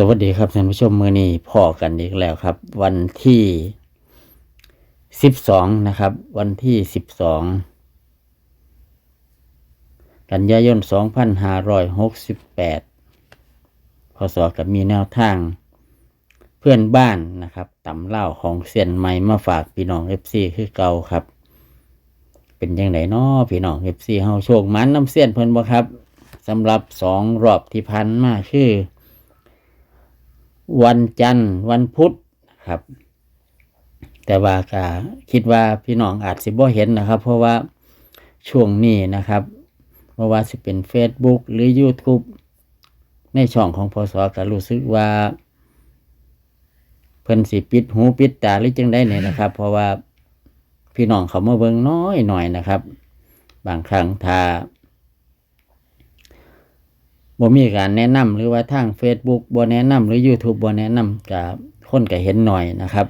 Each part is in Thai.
สวัสดีครับท่านผู้ชมมือนี้พอกันอีกแล้วครับ วันที่สิบสองนะครับ วันที่สิบสองกันยายนสองพันห้าร้อยหกสิบแปดพศกับมีแนวทาง เพื่อนบ้านนะครับตำเล่าของเซียนใหม่มาฝากพี่น้องเอฟซีคือเก่าครับ เป็นยังไงนาะพี่น้องเอฟซีเฮาโชคมันน้ำเซียนเพิ่นบ่ครับสำหรับสองรอบที่พันมาคือ วันจันทร์วันพุธครับ แต่ว่าก็คิดว่าพี่น้องอาจสิบ่เห็นนะครับ เพราะว่าช่วงนี้นะครับเพราะว่าสิเป็น Facebook หรือ YouTube ในช่องของพศก็รู้สึกว่า เพิ่นสิปิดหูปิดตาหรือจังได้เนี่ยนะครับ เพราะว่าพี่น้องเขามาเบิ่งน้อยหน่อยนะครับ บางครั้งถ้า บ่มีการแนะนำหรือว่าทาง Facebook บ่แนะนำหรือ YouTube บ่แนะนำกับคนก็เห็นหน่อยนะครับ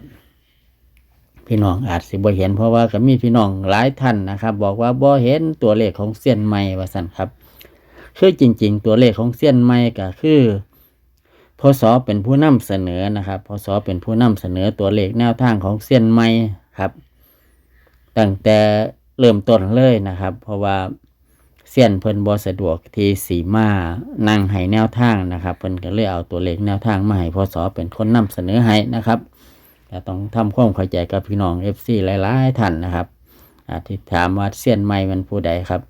พี่น้องอาจสิบ่เห็นเพราะว่าก็มีพี่น้องหลายท่านนะครับ บอกว่าบ่เห็นตัวเลขของเส้นใหม่ว่าซั่นครับคือจริง ๆ ตัวเลขของเส้นใหม่ก็คือพศเป็นผู้นำเสนอนะครับพศเป็นผู้นำเสนอตัวเลขแนวทางของเส้นใหม่ครับ ตั้งแต่เริ่มต้นเลยนะครับ เพราะว่า เสี้ยนเพิ่นบ่สะดวกที่สีมานั่งให้แนวทางนะครับเพิ่นก็เลยเอาตัวเลขแนวทางมาให้พศเป็นคนนำเสนอให้นะครับแต่ต้องทำความเข้าใจกับพี่น้อง FC หลายๆท่านนะครับอาที่ถามว่าเสี้ยนใหม่มันผู้ใดครับ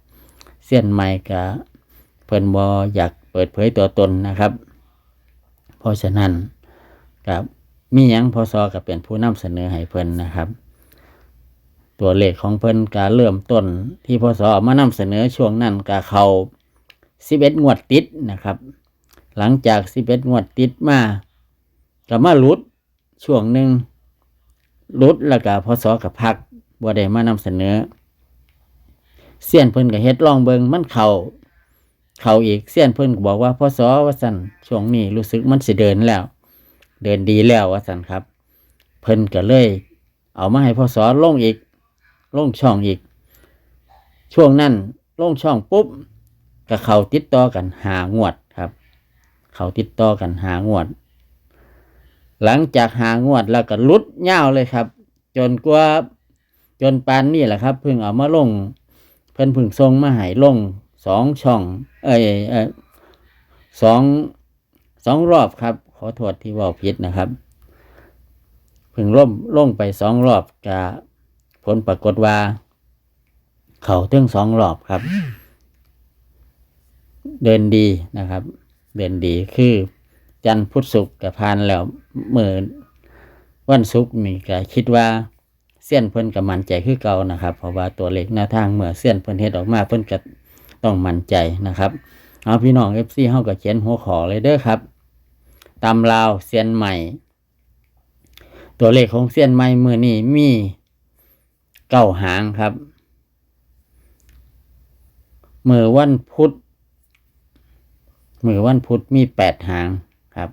เสี้ยนใหม่ก็เพิ่นบ่อยากเปิดเผยตัวตนนะครับ เพราะฉะนั้นกับมีหยังพศก็เป็นผู้นำเสนอให้เพิ่นนะครับ ตัวเลขของเพิ่นการเริ่มต้นที่พศเอามานำเสนอช่วงนั้นก็เขา11งวดติดนะครับ หลังจาก11งวดติดมาก็มาลุดช่วงหนึ่งลุดแล้วก็พศกับพักบ่ได้มานำเสนอเสี้ยนเพิ่นก็เฮ็ดลองเบิงมันเขาเข่าอีกเสี้ยนเพิ่นก็บอกว่าพศว่าสั่นช่วงนี้รู้สึกมันสิเดินแล้ว เดินดีแล้วว่าสั่นครับ เพิ่นก็เลย เอามาให้พศลงอีก ลงช่องอีก ช่วงนั้นลงช่องปุ๊บก็เขาติดต่อกันหางวดครับ เขาติดต่อกันหางวด หลังจากหางวดแล้วก็ลุดเง่าวเลยครับ จนกว่าจนปานนี่แหละครับเพิ่งเอามาลง เพิ่นพิ่งทรงมาให้ลงสองช่อง เอ้ยเอ้ยสองสองรอบครับ ขอโทษที่ว่าผิดนะครับ เพิ่งล่มลงไปสองรอบกะ ลปรากฏว่า เขาถึงสองรอบครับ เดินดีนะครับ เดินดีคือจันพุทธศุกร์กับพานแล้วเมื่อวันศุกร์นี่ก็คิดว่าเส้นเพิ่นกับมันใจคือเก่านะครับ เพราะว่าตัวเลขแนวทางเมื่อเส้นเพิ่นเฮ็ดออกมาเพิ่นก็ต้องมั่นใจนะครับเอาพี่น้อง FC เฮาก็เขียนหัวขอเลยเด้อครับตำลาวเส้ยนใหม่ ตัวเลขของเส้ยนใหม่มือนี้มี เก้าหางครับเมื่อวันพุธเมื่อวันพุธมีแปดหางครับ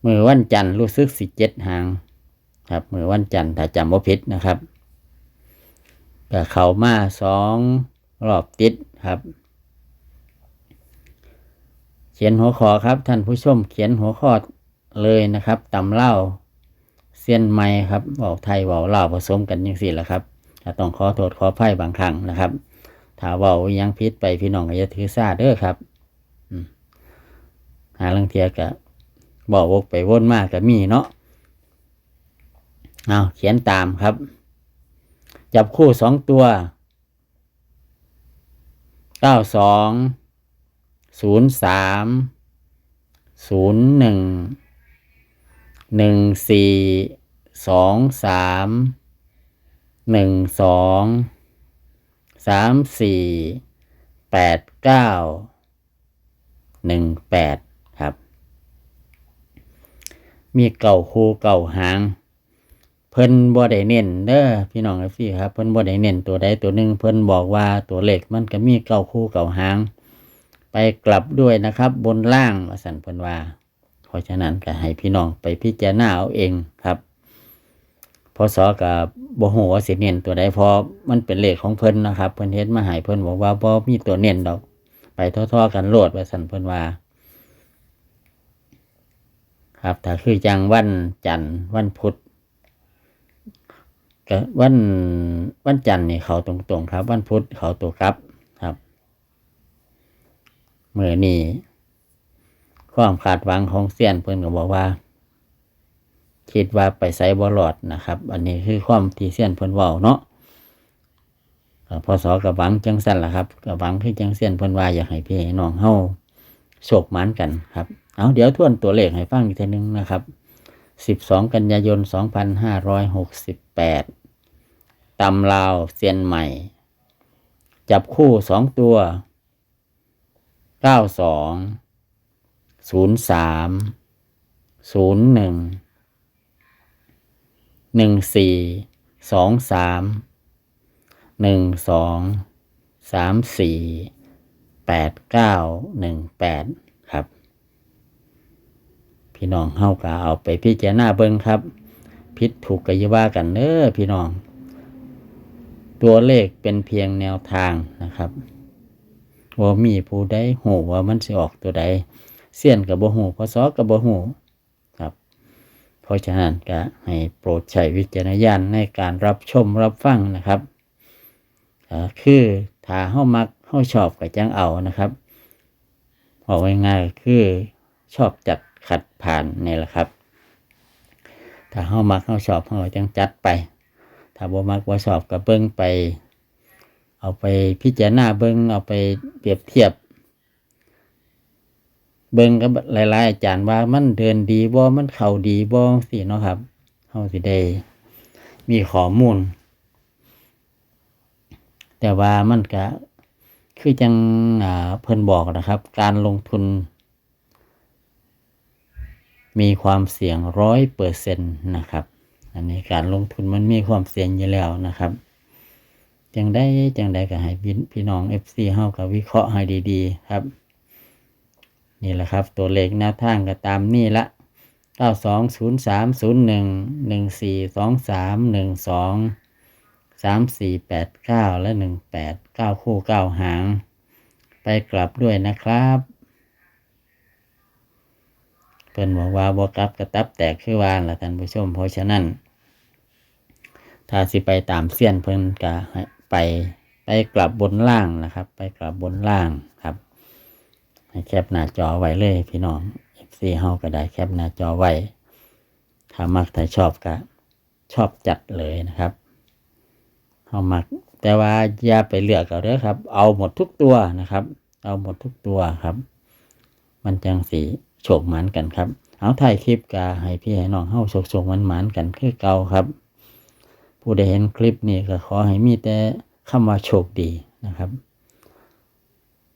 เมื่อวันจันทร์รู้สึกสิเจ็ดหาง ครับเมื่อวันจันทร์ถ้าจำว่าผิดนะครับก็เขามาสองรอบติดครับ เขียนหัวข้อครับท่านผู้ชมเขียนหัวข้อเลยนะครับตำเล่า เส้นไม้ครับเบาไทยเบาลาวผสมกันยังสี่แหละครับต้องขอโทษขอไพ่บางครั้งนะครับถ้าเบายังพิษไปพี่น้องก็อย่าถือซาเด้อครับหาลังเทียกะบอกวกไปวนมากกับมีเนาะเอาเขียนตามครับ จับคู่สองตัวเก้าสองศูนย์สามศูนย์หนึ่ง หนึ่งสี่สองสามหนึ่งสองสามสี่แปดเก้าหนึ่งแปดครับ มีเก่าคูเก่าหาง เพิ่นบ่ได้เน้นเด้อพี่น้องพี่ครับ เพิ่นบ่ได้เน้นตัวใดตัวหนึ่งเพิ่นบอกว่าตัวเลขมันก็มีเก่าคู่เก่าหาง ไปกลับด้วยนะครับ บนล่างว่าสันเพิ่นว่า เพราะฉะนั้นก็ให้พี่น้องไปพิจารณาเอาเองครับพศกับบโหว่าสิเน้นตัวใดเพอมันเป็นเลขของเพิ่นนะครับเพิ่นเฮ็ดมาให้เพิ่นบอกว่าบ่มีตัวเน้นดอก ไปท่อๆกันโลดว่าสันเพิ่นว่า ครับถ้าคือจังวันจันทร์วันพุธก็วันวันจันทร์นี่เขาตรงๆครับ วันพุธเขาตัวครับครับเมื่อนี้ ความคาดหวังของเซียนเพิ่นก็บอกว่า คิดว่าไปไซบอลอดนะครับ อันนี้คือความที่เซียนเพิ่นเว้าเนาะพอสอกับหวังจังสั่นล่ะครับกับหวังคือจังเซียนเพิ่นว่าอยากให้พี่ให้น้องเฮาโศกหมันกันครับ เอาเดี๋ยวทวนตัวเลขให้ฟังอีกทีนึงนะครับ 12 กันยายน 2568 ตำลาวเซียนใหม่ จับคู่สองตัว 92 03 01หนึ่งหนึ่งสี่สองสามหนึ่งสองสามสี่แปดเก้าหนึ่งแปดครับ พี่น้องเฮากะเอาไปพิจารณาเบิ่งครับ พิษถูกกอยว่ากันเด้อพี่น้อง ตัวเลขเป็นเพียงแนวทางนะครับว่ามีผู้ใดหูว่ามันสิออกตัวใด เสี้ยนกับบ่หูพศกับบ่หูครับ เพราะฉะนั้นก็ให้โปรดใช้วิจารณญาณในการรับชมรับฟังนะครับคือถ้าเฮามักเฮาชอบก็จังเอานะครับบอกง่ายๆคือชอบจัดขัดผ่านนี่แหละครับ ถ้าเฮามักเฮาชอบเฮาจังจัดไป ถ้าบ่มักบ่ชอบก็เบิ่งไป เอาไปพิจารณาเบิ่งเอาไปเปรียบเทียบ เบิ่งกับหลายๆอาจารย์ว่ามันเดินดีบ่มันเข้าดีบ่สิเนาะครับเฮาสิได้มีข้อมูล แต่ว่ามันก็คือจังอ่าเพิ่นบอกนะครับ การลงทุน มีความเสี่ยงร้อยเปอร์เซ็นต์นะครับ อันนี้การลงทุนมันมีความเสี่ยงอยู่แล้วนะครับจังได้จังได้ก็ให้พี่พี่น้อง FC เฮากับวิเคราะห์ให้ดี ๆ ครับ นี่แหละครับ ตัวเลขแนวทางก็ตามนี่ละ 920301 1423 12 3489 และ 18 9 คู่ 9 หาง ไปกลับด้วยนะครับเพิ่นบอกว่าบกลับกระตับแตกคือวานละท่านผู้ชม เพราะฉะนั้น ถ้าสิไปตามเสี้ยนเพิ่นก็ไปไปกลับบนล่างนะครับ ไปกลับบนล่างครับ ให้แคปหน้าจอไว้เลยพี่น้อง FC เฮาก็ได้แคปหน้าจอไว้ถ้ามักถ้าชอบก็ชอบจัดเลยนะครับเฮามัก แต่ว่าอย่าไปเลือกเอาเด้อครับ เอาหมดทุกตัวนะครับ เอาหมดทุกตัวครับ มันจังสีโฉกหมันกันครับเอาถ่ายคลิปกาให้พี่ให้น้องเฮาโฉกโฉกมันหมันกันคือเก่าครับ ผู้ใดเห็นคลิปนี้ก็ขอให้มีแต่คำว่าโชคดีนะครับ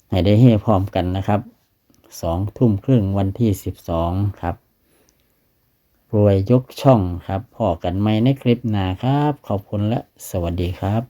ให้ได้เฮ่พร้อมกันนะครับ สองทุ่มครึ่งวันที่สิบสองครับ รวยยกช่องครับพอกันไหมในคลิปหน้าครับ ขอบคุณและสวัสดีครับ